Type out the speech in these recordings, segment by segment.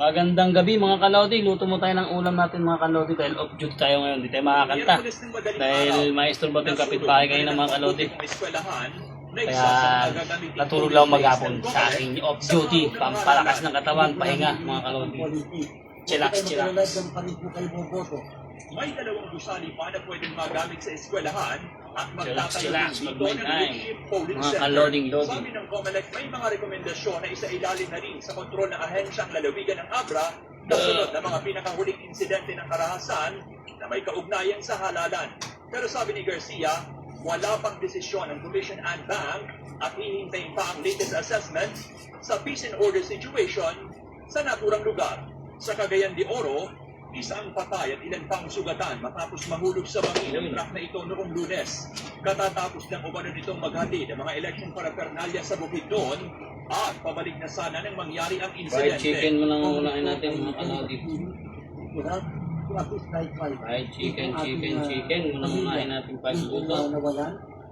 Magandang gabi mga kalodi. Luto mo tayo ng ulam natin mga kalodi dahil off duty tayo ngayon. Hindi tayo makakanta. Dahil maestro ba itong kapitbahay kayo ng mga kalodi. Kaya natulog lang maghapon sa aking off duty. Pampalakas ng katawan, pahinga mga kalodi. Chillax, chillax. May dalawang gusali pa na pwedeng magamit sa eskwelahan at chillax, dito ng leadership polling Mga center. kaloding-loding. Sabi ng COMELEC, may mga rekomendasyon na isailalim na rin sa kontrol ng ahensyang lalawigan ng Abra kasunod ng mga pinakahuling insidente ng karahasan na may kaugnayan sa halalan. Pero sabi ni Garcia, wala pang desisyon ng Commission and Bank at hihintayin pa ang latest assessment sa peace and order situation sa naturang lugar. Sa Cagayan de Oro, isang patay at ilan pang sugatan matapos mahulog sa bangin ng truck na ito noong lunes. Katatapos ng umano nitong maghati ng mga election paraphernalia sa Bukidnon at pabalik na sana nang mangyari ang Fried insidente. chicken mo lang unahin natin mga kalodi. Fried chicken, chicken, chicken. Muna unahin natin pagluto.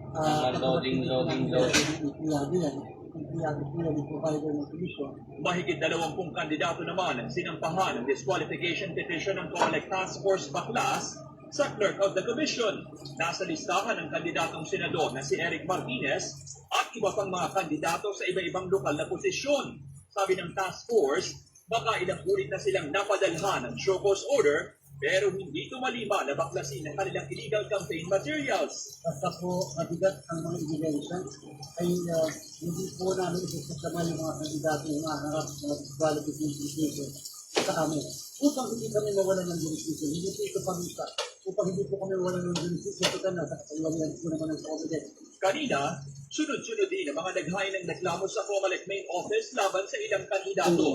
Mga loading, loading, loading. Mahigit dalawampung kandidato naman ang sinampahan ng disqualification petition ng COMELEC Task Force Baklas sa clerk of the commission. Nasa listahan ng kandidatong senador na si Eric Martinez at iba pang mga kandidato sa iba-ibang lokal na posisyon. Sabi ng task force, baka ilang ulit na silang napadalhan ng show cause order pero hindi tumalima na baklasin ang kanilang illegal campaign materials. basta po mabigat ang mga ebidensya ay uh, hindi po namin isasama yung mga kandidato yung maharap sa qualification sa amin. Upang hindi kami mawalan ng jurisdiction, hindi po ito pamita. Upang hindi po kami mawalan ng jurisdiction, ito na sa kapangyarihan po naman ng COVID. Kanina, sunod-sunod din ang mga naghain ng reklamo sa COMELEC main office laban sa ilang kandidato.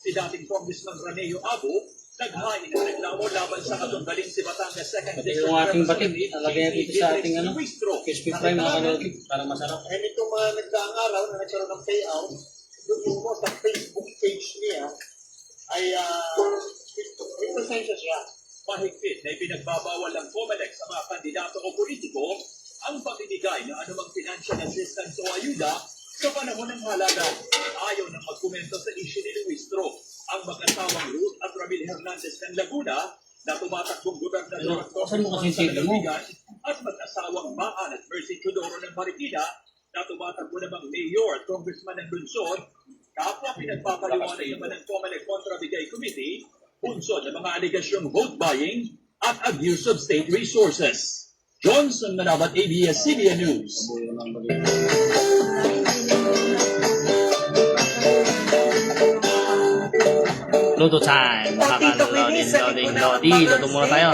Si dating Congressman Raneo Abu, naghain ng reklamo laban sa katunggaling si Batangas 2nd Ito District yung ating batid. Representative Alagay natin J.P. sa ating ano, crispy fry mga kalodi. Para masarap. And itong mga nagdaang araw na nagkaroon ng payout, doon po sa Facebook page niya ay uh, may presensya siya. Mahigpit na ipinagbabawal ng COMELEC sa mga kandidato o politiko ang pamimigay ng anumang financial assistance o ayuda sa panahon ng halalan. Ayaw nang magkomento sa issue ni Luistro ang mag-asawang Ramil Hernandez ng Laguna na tumatakbong gobernador at lalawigan at mag-asawang Maan at Mercy Chodoro ng Marikina na tumatakbo namang mayor at congressman ng lungsod kapwa pinagpapaliwanag naman ng COMELEC Contra Bigay Committee unsod ng mga aligasyong vote buying at abuse of state resources. Johnson Manabat, ABS-CBN News. Luto time. Mga kalodi, loading, loading. Luto muna tayo.